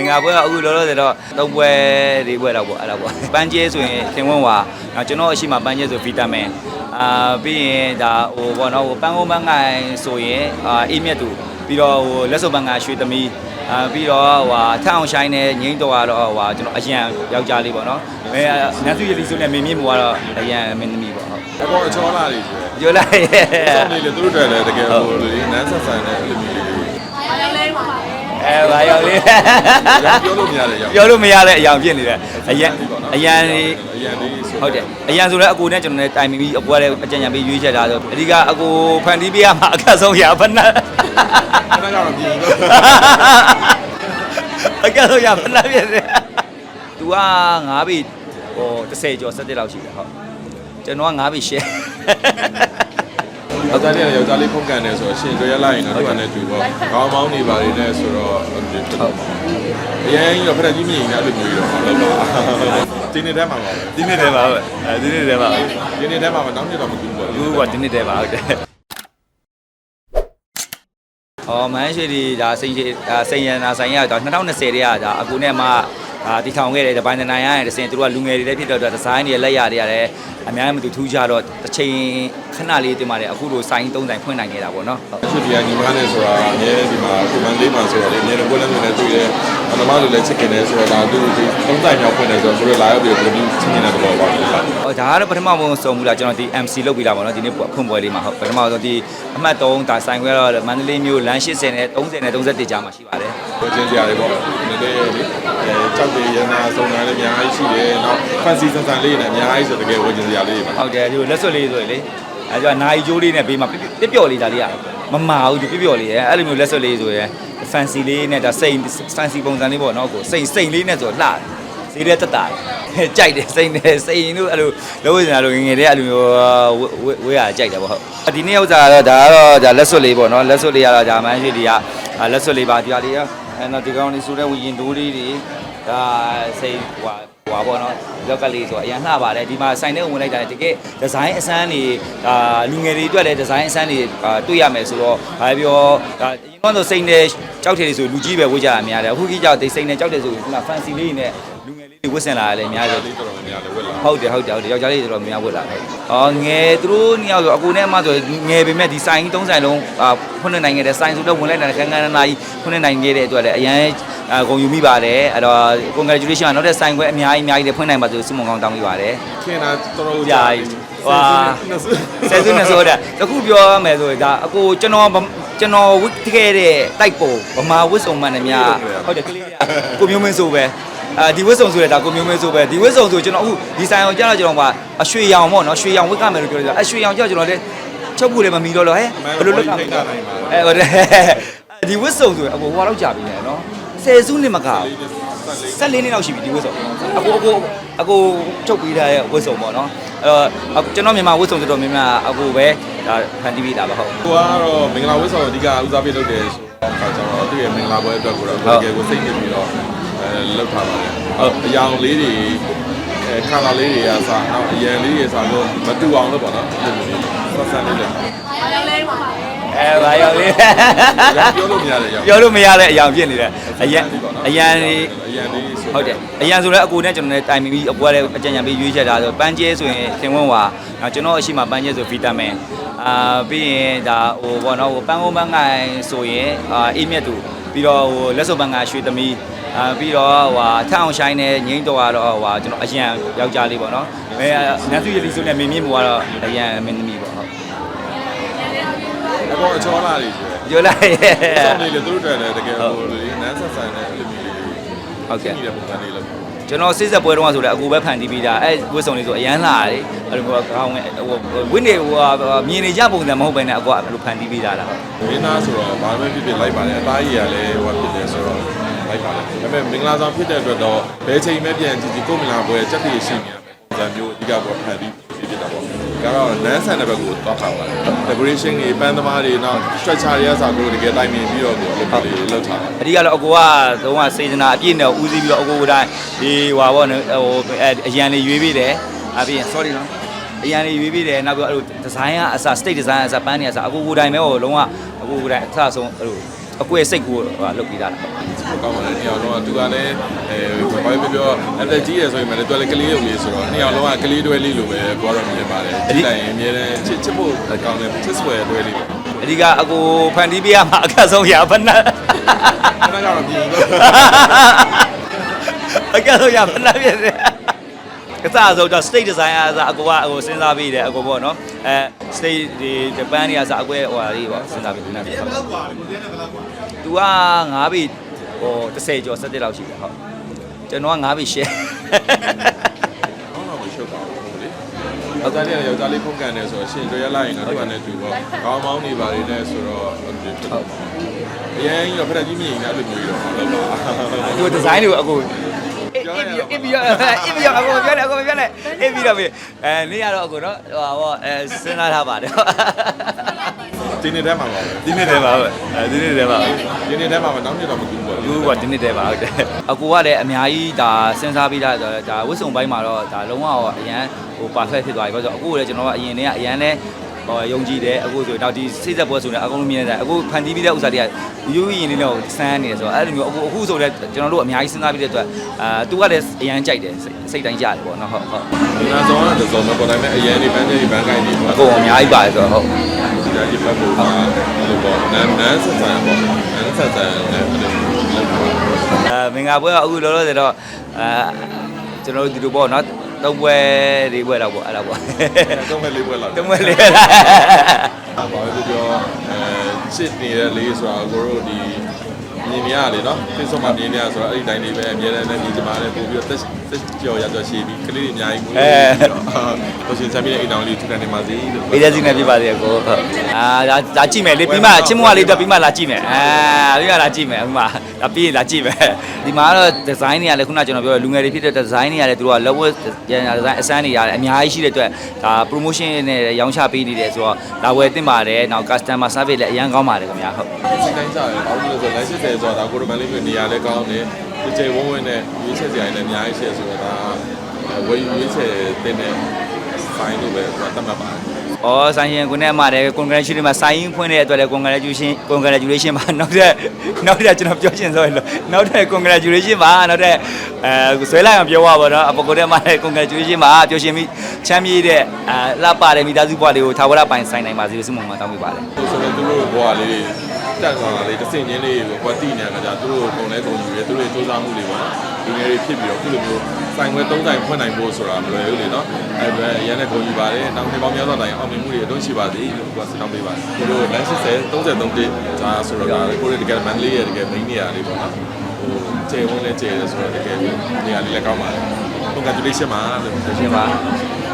င်္ဂလာပွဲကအခုလောလောဆယ်တော့သုံးပွဲလေးပွဲတော့ပေါ့အဲ့ဒါပေါ့ပန်းကျဲဆိုရင်သင်ဝန်းဝါနောက်ကျွန်တော်အရှိမပန်းကျဲဆိုဗီတာမင်အာပြီးရင်ဒါဟိုပေါ့နော်ဟိုပန်းကုန်းပန်းငိုင်ဆိုရင်အာအေးမြတ်သူပြီးတော့ဟိုလက်စုပ်ပန်းကရွှေသမီးအာပြီးတော့ဟိုဟာထအောင်ရှိုင်းနဲ့ငိမ့်တော်ကတော့ဟိုဟာကျွန်တော်အရန်ယောက်ျားလေးပေါ့နော်အဲနတ်စုရလီဆိုနဲ့မင်းမြင့်ဘွားတော့အရန်မင်းသမီးပေါ့ဟုတ်အပေါ်အချောလာတွေကျွဲပြောလိုက်ဆောင်းလေးလေသူတို့တွေလည်းတကယ်ဟိုလေနန်းဆက်ဆန်တဲ့အဲ့လိုမျိုးလေးတွေ အဲဘာရောက်လေးပြောလို့မရတဲ့ရောက်ပြောလို့မရတဲ့အရာဖြစ်နေတယ်အရန်အရန်လေးအရန်လေးဆိုဟုတ်တယ်အရန်ဆိုလည်းအကိုနဲ့ကျွန်တော်နဲ့တိုင်ပင်ပြီးအကိုကလည်းအကြံဉာဏ်ပေးရွေးချက်တာဆိုအဓိကအကိုဖန်တီးပေးရမှာအခက်ဆုံးရဖဏအဲ့ဒါကတော့မြင်လို့အခက်ဆုံးရဖဏဖြစ်တယ်။ तू က9ပြီဟို30ကျော်17လောက်ရှိတယ်ဟုတ်ကျွန်တော်က9ပြီရှ ယ်ယောက်ျားလေးကယောက်ျားလေးဖုန်ကန်နေဆိုတော့ရှင်တွေ့ရလိုက်ရင်တော့သူကလည်းတူပေါ့ခေါင်းမောင်းနေပါလေနဲ့ဆိုတော့ဟုတ်အရင်ကြီးတော့ဖရက်ကြီးမြင်နေအဲ့လိုမျိုးတော့ဟုတ်ပါဒီနေ့တည်းမှာပါဒီနေ့တည်းပါပဲအဲဒီနေ့တည်းပါဒီနေ့တည်းမှာနောက်နေ့တော့မကူဘူးပေါ့အခုကဒီနေ့တည်းပါဟုတ်တယ်အော်မန်းရှိဒီဒါစိန်ရှိဒါစိန်ရနာဆိုင်ရတော့2020တည်းကဒါအကူနဲ့မှ ဒါတီထောင်ခဲ့တယ်ဒီဘိုင်းတနိုင်ရတဲ့စင်သူတို့ကလူငယ်တွေလည်းဖြစ်တော့ဒီဇိုင်းတွေလက်ရတွေရတယ်အများကြီးမတူထူးခြားတော့တစ်ချိန်ခဏလေးတင်ပါတယ်အခုလိုဆိုင်သုံးဆိုင်ဖွင့်နိုင်ခဲ့တာပေါ့နော်ဟုတ်ချစ်ဒီကညီမနဲ့ဆိုတာအများဒီမှာဒီမန်လေးမှာဆိုတော့လေအများတော့ဘယ်လိုမျိုးလဲတွေ့ရဲအနမလိုလည်းချစ်ခင်တယ်ဆိုတော့ဒါသူဒီသုံးတိုင်မြောက်ဖွင့်တယ်ဆိုတော့သူတို့လာရောက်ပြီးဘယ်လိုချစ်ခင်တဲ့သဘောပါလဲဟောဒါကတော့ပထမဆုံးစုံဘူးလားကျွန်တော်ဒီ MC လုပ်ပြီးလာပါတော့ဒီနေ့ဖွင့်ပွဲလေးမှာဟုတ်ပထမဆုံးဒီအမှတ်3ဒါဆိုင်ခွဲတော့မန္တလေးမြို့လမ်း80နဲ့30နဲ့31ကြားမှာရှိပါတယ် ဝချင်းကြရတယ်ပေါ့နည်းနည်းလေးအဲကြောက်တယ်ရနာစုံတာလည်းအများကြီးရှိတယ်နောက်ဖန်စီဆန်ဆန်လေးနဲ့အများကြီးဆိုတကယ်ဝချင်းစရာလေးတွေပါဟုတ်တယ်ဒီလိုလက်စွပ်လေးဆိုရင်လေအဲကြောင့်နိုင်ကျိုးလေးနဲ့ဘေးမှာပြပျော့လေးဒါလေးကမမာဘူးဒီပြပျော့လေးရဲ့အဲ့လိုမျိုးလက်စွပ်လေးဆိုရင် fancy လေးနဲ့ဒါစိန် fancy ပုံစံလေးပေါ့နော်ကိုစိန်စိန်လေးနဲ့ဆိုတော့လှတယ်ဈေးရဲတက်တာကြိုက်တယ်စိန်တယ်စိန်တို့အဲ့လိုလုံးဝစရာလိုငငယ်တဲ့အဲ့လိုမျိုးဝဝေးရကြိုက်တယ်ပေါ့ဟုတ်ဒီနေ့ဥစ္စာကတော့ဒါကတော့ဒါလက်စွပ်လေးပေါ့နော်လက်စွပ်လေးကတော့ဒါမှန်းရှိဒီကလက်စွပ်လေးပါဒီဟာလေးက အဲ့တော့ဒီကောင်လေးဆိုတဲ့ဝီရင်တိုးလေးတွေဒါစိန်ဟွာဟွာပေါ့နော်လောက်ကလေးဆိုအရင်လှပါတယ်ဒီမှာဆိုင်ထဲဝင်လိုက်တာတကယ်ဒီဇိုင်းအစမ်းတွေဒါလူငယ်တွေအတွက်လည်းဒီဇိုင်းအစမ်းတွေတွေ့ရမယ်ဆိုတော့ဘာပြောဒါအရင်ကတော့စိန်နဲ့ကြောက်တယ်ဆိုလူကြီးပဲဝေးကြတာများတယ်အခုကြီးကြောက်တဲ့စိန်နဲ့ကြောက်တယ်ဆိုခုန fancy လေးနဲ့လူငယ်လေးတွေ ဝတ်ဆင်လာတယ်အများကြီးလေးတော်တော်များများလည်းဝက်လာဟုတ်တယ်ဟုတ်တယ်ဟုတ်တယ်ယောက်ျားလေးတွေတော့များဝတ်လာတယ်။အော်ငယ်သူတို့နှစ်ယောက်ဆိုအကူနဲ့အမဆိုငယ်ပေမဲ့ဒီဆိုင်ကြီး၃ဆိုင်လုံးအာဖွင့်နေနိုင်ခဲ့တဲ့ဆိုင်ဆိုတော့ဝင်လိုက်တာခန်းခန်းနာနာကြီးဖွင့်နေနိုင်ခဲ့တဲ့အတွက်လည်းအရန်အာဂုဏ်ယူမိပါတယ်အဲ့တော့ congratulation နောက်တဲ့ဆိုင်ခွဲအများကြီးအများကြီးတွေဖွင့်နိုင်ပါစေစုမုံကောင်းတောင်းမိပါတယ်ခင်တာတော်တော်ကြာပြီဟွာဆယ်စုနှစ်ဆိုတာတခုပြောရမယ်ဆိုရင်ဒါအကိုကျွန်တော်ဗကျွန်တော်ဝစ်ခဲ့တဲ့တိုက်ပုံဗမာဝစ်စုံမှန်တယ်များဟုတ်တယ်ကလေးကကိုမျိုးမင်းဆိုပဲ အာဒီဝစ်စုံဆိုရတာကိုမျိုးမင်းဆိုပဲဒီဝစ်စုံဆိုကျွန်တော်အခုဒီဆိုင်အောင်ကြားတော့ကျွန်တော်ကအရွှေရောင်ပေါ့နော်ရွှေရောင်ဝစ်ကမယ်လို့ပြောတယ်အရွှေရောင်ကြောက်ကျွန်တော်လည်းချုပ်ဖို့လည်းမမီတော့လို့ဟဲ့ဘယ်လိုလုပ်ကမလဲအဲဟုတ်တယ်ဒီဝစ်စုံဆိုရင်အကိုဟိုတော့ကြာပြီလေနော်ဆယ်စုနှစ်မကဘူးဆက်လေးနှစ်လောက်ရှိပြီဒီဝစ်စုံအကိုအကိုအကိုချုပ်ပြီးထားတဲ့ဝစ်စုံပေါ့နော်အဲ့တော့ကျွန်တော်မြန်မာဝစ်စုံဆိုတော့မြန်မာအကိုပဲဒါဖန်တီးပြီးတာပါဟုတ်ကိုကတော့မင်္ဂလာဝတ်ဆောင်အဓိကဦးစားပေးလုပ်တယ်ဆိုတော့အခါကျတော့သူ့ရဲ့မင်္ဂလာပွဲအတွက်ကိုတော့တကယ်ကိုစိတ်ညစ်ပြီးတော့အဲ လုပ်ထားပါတယ်ဟုတ်အယောင်လေးတွေအဲခါလာလေးတွေကစားနောက်အရန်လေးတွေစားလို့မတူအောင်လို့ပေါ့နော်အဲ့လိုမျိုးဆက်ဆံလေးလုပ်အဲဘာရောက်လေးပြောလို့မရတဲ့ရောက်ပြောလို့မရတဲ့အရာဖြစ်နေတယ်အရန်အရန်လေးအရန်လေးဆိုဟုတ်တယ်အရန်ဆိုလည်းအကိုနဲ့ကျွန်တော်နဲ့တိုင်ပင်ပြီးအကိုကလည်းအကြံဉာဏ်ပေးရွေးချက်တာဆိုပန်းကျဲဆိုရင်သင်ဝန်းဝါနောက်ကျွန်တော်အရှိမပန်းကျဲဆိုဗီတာမင်အာပြီးရင်ဒါဟိုဘောနော်ဟိုပန်းကုန်းပန်းငိုင်ဆိုရင်အာအေးမြတ်သူပြီးတော့ဟိုလက်စုပ်ပန်းကရွှေသမီး အာပြီးတော့ဟိုထအောင်ရှိုင်းနဲ့ငိမ့်တော်ကတော့ဟိုကျွန်တော်အရန်ယောက်ျားလေးပေါ့နော်အဲနတ်စုရလီဆိုနဲ့မင်းမြင့်ဘွားတော့အရန်မင်းသမီးပေါ့ဟုတ်အပေါ်အချောလာတွေကျွဲပြောလိုက်ဆောင်းလေးလေသူတို့တွေလည်းတကယ်ဟိုလေနန်းဆက်ဆန်တဲ့အဲ့လိုမျိုးလေးတွေဟုတ်ကဲ့ရှိတဲ့ပုံစံလေးလို့ကျွန်တော်စိတ်ဆက်ပွဲတုန်းကဆိုလည်းအကူပဲဖန်တီးပြီးတာအဲဝစ်စုံလေးဆိုအရန်လာတယ်အဲ့လိုမျိုးကောင်းဝင်ဟိုဝင်းနေဟိုမြင်နေကြပုံစံမဟုတ်ဘဲနဲ့အကူကအဲ့လိုဖန်တီးပြီးတာလားမင်းသားဆိုတော့ဘာပဲဖြစ်ဖြစ်လိုက်ပါတယ်အသားကြီးကလည်းဟိုဖြစ်တယ်ဆိုတော့ လိုက်ပါတယ်ဒါပေမဲ့မင်္ဂလာဆောင်ဖြစ်တဲ့အတွက်တော့ဘယ်ချိန်မှပြန်ကြည့်ကြည့်ကိုမင်္ဂလာပွဲစက်ပြေရှိနေရမယ်ပုံစံမျိုးအဓိကပေါ်ဖန်ပြီးဖြစ်ဖြစ်တာပေါ့ကတော့နန်းဆန်တဲ့ဘက်ကိုသွားထားပါတယ် decoration တွေပန်းသမားတွေနောက် structure တွေကစားကိုတကယ်တိုင်ပင်ပြီးတော့ကိုလုပ်ပြီးလောက်ထားတာအဓိကတော့အကူကသုံးကစေတနာအပြည့်နဲ့ဦးစီးပြီးတော့အကူကတိုင်းဒီဟွာပေါ့နော်ဟိုအရန်လေးရွေးပြီးတယ်အပြင် sorry နော်အရန်လေးရွေးပြီးတယ်နောက်ပြီးအဲ့လိုဒီဇိုင်းကအစ state design အစပန်းနေအစအကူကိုတိုင်းပဲဟိုလုံးဝအကူကိုတိုင်းအစဆုံးအဲ့လို အကွဲစိတ်ကိုဟိုလုတ်ပြီးသားတာကောင်းပါတယ်နှစ်ယောက်လုံးကသူကလည်းအဲဘာပဲပြောပြောအသက်ကြီးရဆိုရင်လည်းသူကလည်းကလေးရုပ်လေးဆိုတော့နှစ်ယောက်လုံးကကလေးတွဲလေးလိုပဲကိုကတော့မြင်ပါတယ်ဒီတိုင်အများနဲ့ချစ်ချစ်ဖို့ကောင်းတယ်ချစ်ဆွဲတွဲလေးပေါ့အဓိကအကိုဖန်တီးပေးရမှာအခက်ဆုံးရဘဏ္ဍခဏကတော့မြင်လို့အခက်ဆုံးရဘဏ္ဍဖြစ်တယ်ကစားဆိုတော့ state design အားအကိုကဟိုစဉ်းစားပြီးတယ်အကိုပေါ့နော်အဲ state ဒီဂျပန်တွေအစားအကွဲဟိုဟာလေးပေါ့စဉ်းစားပြီးဒီနေ့ပြဟုတ် သူက9ပြီဟို30ကျော်17လောက်ရှိတယ်ဟုတ်ကျွန်တော်က9ပြီ share ကောင်းတော့မရှုပ်ပါဘူးဟုတ်လေယောက်ျားလေးကယောက်ျားလေးဖုန်ကန်တယ်ဆိုတော့ရှင်တွေ့ရလိုက်ရင်တော့သူကလည်းသူပေါ့ကောင်းမောင်းနေပါလေနဲ့ဆိုတော့ဟုတ်အရင်ကြီးတော့ဖက်ကြီးမြင်နေတယ်လို့မျိုးတော့ဟုတ်ပါဒီ design တွေကိုအကိုအစ်ပြီးတော့အစ်ပြီးတော့အကိုပြောတယ်အကိုပြောတယ်အစ်ပြီးတော့အဲနေရတော့အကိုနော်ဟိုဟောအဲစဉ်းစားထားပါတယ် ဒီနေ့တည်းမှာပါပဲဒီနေ့တည်းပါပဲအဲဒီနေ့တည်းပါဒီနေ့တည်းမှာနောက်နေ့တော့မကူဘူးပေါ့လူကဒီနေ့တည်းပါဟုတ်တယ်အကိုကလည်းအများကြီးဒါစဉ်းစားပြီးသားဆိုတော့ဒါဝစ်စုံပိုင်းမှာတော့ဒါလုံးဝအရန်ဟို perfect ဖြစ်သွားပြီဘာလို့ဆိုတော့အကိုကလည်းကျွန်တော်ကအရင်တည်းကအရန်လဲဟိုယုံကြည်တယ်အခုဆိုတော့ဒီစိတ်သက်ပွဲဆိုနေအကုန်လုံးမြင်နေတယ်အခုဖန်တီးပြီးတဲ့ဥစ္စာတွေကယူရင်လေးတော့စမ်းနေတယ်ဆိုတော့အဲ့လိုမျိုးအခုအခုဆိုတော့ကျွန်တော်တို့အများကြီးစဉ်းစားပြီးတဲ့အတွက်အာသူကလည်းအရန်ကြိုက်တယ်စိတ်တိုင်းကြတယ်ပေါ့နော်ဟုတ်ဟုတ်ဒီနာဇောကတော့ဇော်မပေါ်တိုင်းမဲ့အရင်နေပန်းနေပန်းကိုင်းနေအပေါ့ကုန်အများကြီးပါတယ်ဆိုတော့ဟုတ် ဒီကဒီဘက်ကိုပါလို့ပေါ့နန်းနန်းဆက်ဆံပေါ့နန်းဆက်ဆံနဲ့အဲ့လိုလုပ်ပါအဲမင်္ဂလာပွဲကအခုလောလောဆယ်တော့အဲကျွန်တော်တို့ဒီလိုပေါ့နော်သုံးပွဲလေးပွဲတော့ပေါ့အဲ့ဒါပေါ့တော့မဲ့လေးပွဲလာသုံးပွဲလေးဘာပဲပြောအဲချစ်နေတဲ့လေးဆိုတာကိုတို့ဒီ မြင်နေရလေနော် Facebook မှာမြင်နေရဆိုတော့အဲ့ဒီတိုင်းလေးပဲအများနဲ့လည်းဒီကြမှာလည်းပို့ပြီးတော့တက်တက်ကြော်ရတော့ရှိပြီကလေးတွေအများကြီးမွေးပြီးတော့တော့ရှင်ချမ်းမြေအိမ်တော်လေးထူထန်နေပါစေလို့အေးတဲ့စီနဲ့ပြပါသေးကိုဟုတ်အာဒါဒါကြည့်မယ်လေပြီးမှချင်းမွားလေးတော့ပြီးမှလာကြည့်မယ်အာပြီးမှလာကြည့်မယ်ဥမာဒါပြီးရင်လာကြည့်မယ်ဒီမှာကတော့ design တွေကလည်းခုနကျွန်တော်ပြောလူငယ်တွေဖြစ်တဲ့ design တွေကလည်းသူတို့က level ရန် design အစမ်းတွေရတယ်အများကြီးရှိတဲ့အတွက်ဒါ promotion နဲ့ရောင်းချပေးနေတယ်ဆိုတော့လာဝယ်တင်ပါတယ်နောက် customer service လည်းအရန်ကောင်းပါတယ်ခင်ဗျာဟုတ်စိတ်တိုင်းကြတယ်ဘာလို့လဲဆိုတော့လက်ရှိတယ်ဆိုတော့ဒါကိုရမန်လေးမျိုးနေရာလည်းကောင်းတယ်ဒီချိန်ဝုန်းဝင်းနဲ့ရွေးချက်စရာလည်းအများကြီးရှိဆိုတော့ဒါဝယ်ရွေးချက်တင်တဲ့ဆိုင်လို့ပဲသတ်မှတ်ပါတယ်။အော်ဆိုင်ရင်ကိုနဲ့မှလည်း congratulation မှာဆိုင်ရင်ဖွင့်တဲ့အတွက်လည်း congratulation congratulation ပါနောက်ထပ်နောက်ထပ်ကျွန်တော်ပြောချင်ဆိုရင်လို့နောက်ထပ် congratulation ပါနောက်ထပ်အဲဆွဲလိုက်အောင်ပြောပါဘောနော်အပကိုတဲ့မှလည်း congratulation ပါပြောရှင်မိချမ်းမြေ့တဲ့အဲလှပတဲ့မိသားစုဘဝလေးကိုထာဝရပိုင်ဆိုင်နိုင်ပါစေလို့ဆုမွန်မှာတောင်းပေးပါတယ်ဆိုတော့သူတို့ဘွားလေးတ က်သွားတာလေးတစ်စင်ချင်းလေးကိုကွက်တိနေတဲ့အခါကျသူတို့ပုံလဲပုံယူရဲသူတို့ရဲ့စူးစမ်းမှုတွေပေါ့ဒီငယ်တွေဖြစ်ပြီးတော့ခုလိုမျိုးဆိုင်ခွဲ၃ဆိုင်ဖွင့်နိုင်ဖို့ဆိုတာမလွယ်ဘူးလေနော်အဲ့ဒါရန်နဲ့ပုံယူပါတယ်နောက်နှစ်ပေါင်းများစွာတိုင်အောင်မြင်မှုတွေအတော့ရှိပါသေးလို့ကိုကစတောင်းပေးပါတယ်သူတို့လမ်း80 33တိဒါဆိုတော့ကိုရီတကယ်မန်လေးရဲ့တကယ် main နေရာလေးပေါ့နော်ဟိုကျေဝန်းလဲကျေတယ်ဆိုတော့တကယ်နေရာလေးလည်းကောင်းပါတယ် congratulation ပါလို့ပြောချရှင်င်ပါပါ